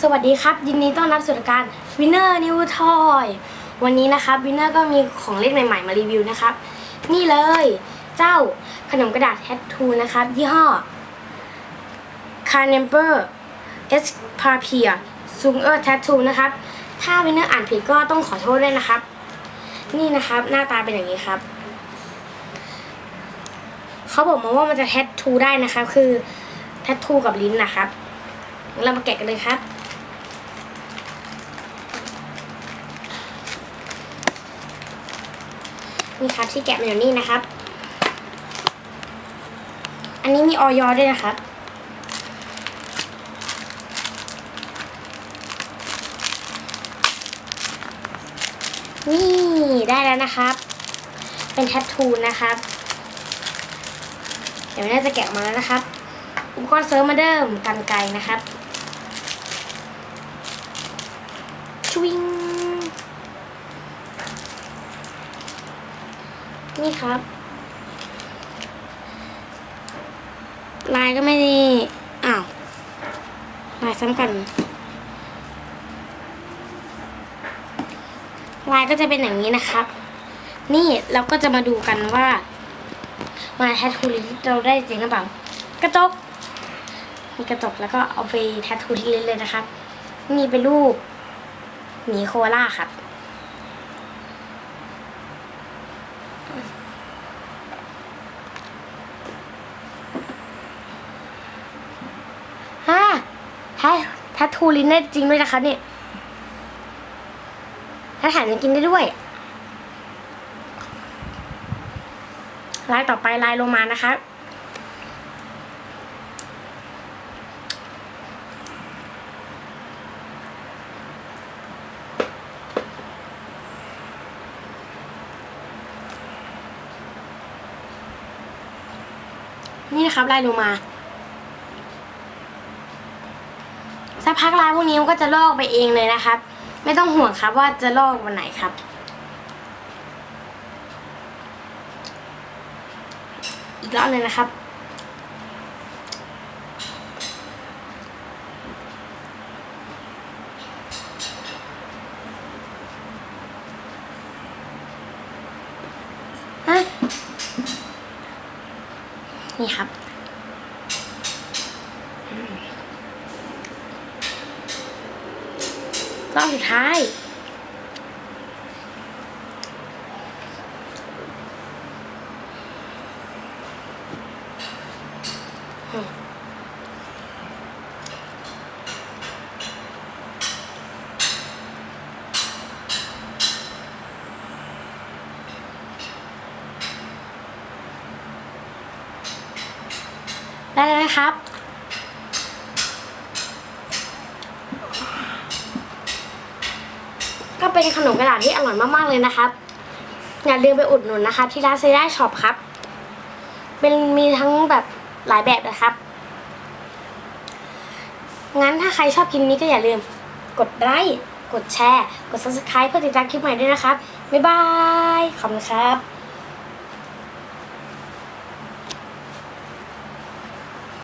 สวัสดีครับ ยินดีต้อนรับสู่รายการ Winner New Toy วันนี้นะครับ Winner ก็มีของเล่นใหม่ๆมารีวิวนะครับ นี่เลย เจ้าขนมกระดาษแท t ทูนะครับ ยี่ห้อ c a r n e m b e r S p a p i r s u n g e r Tattoo นะครับ ถ้า Winner อ่านผิดก็ต้องขอโทษด้วยนะครับ นี่นะครับหน้าตาเป็นอย่างนี้ครับเขาบอกมาว่ามันจะแท t ทูได้นะครับ คือแท t ทูกับลิ้นนะครับ เรามาแกะกันเลยครับ นี่ครับที่แกะมาอยู่นี่นะครับ อันนี้มีออยอด้วยนะครับนี่ได้แล้วนะครับ เป็นแทททูนะครับ เดี๋ยวน่าจะแกะมาแล้วนะครับ อุปกรณ์เสริมมาเดิมกันไกรนะครับชวิง นี่ครับ ลายก็ไม่ได้อ้าวลายซ้ำกัน ลายก็จะเป็นอย่างนี้นะครับ นี่เราก็จะมาดูกันว่ามาแททูลิ้นเราได้จริงหรือเปล่ากระจกมีกระจกแล้วก็เอาไปแททูที่ลิ้นเลยนะครับ นี่เป็นรูปหมีโคอาล่าครับ ฮ่าแทแททูลินได้จริงด้วยนะคะเนี่ยถ้าแถมยังกินได้ด้วย ลายต่อไปลายโลมานะคะ นี่นะครับลายโลมาสักพักลายพวกนี้มันก็จะลอกไปเองเลยนะครับ ไม่ต้องห่วงครับว่าจะลอกวันไหนครับ อีกรอบเลยนะครับ นี่ครับ รอบสุดท้าย ได้แล้วนะครับ ก็เป็นขนมกระดาษที่อร่อยมากๆเลยนะครับ อย่าลืมไปอุดหนุนนะครับที่ร้านเซด้าช็อปครับ เป็นมีทั้งแบบหลายแบบนะครับ งั้นถ้าใครชอบคลิปนี้ก็อย่าลืมกดไลค์ กดแชร์ กด subscribe เพื่อติดตามคลิปใหม่ด้วยนะครับ บ๊ายบาย ขอบคุณครับ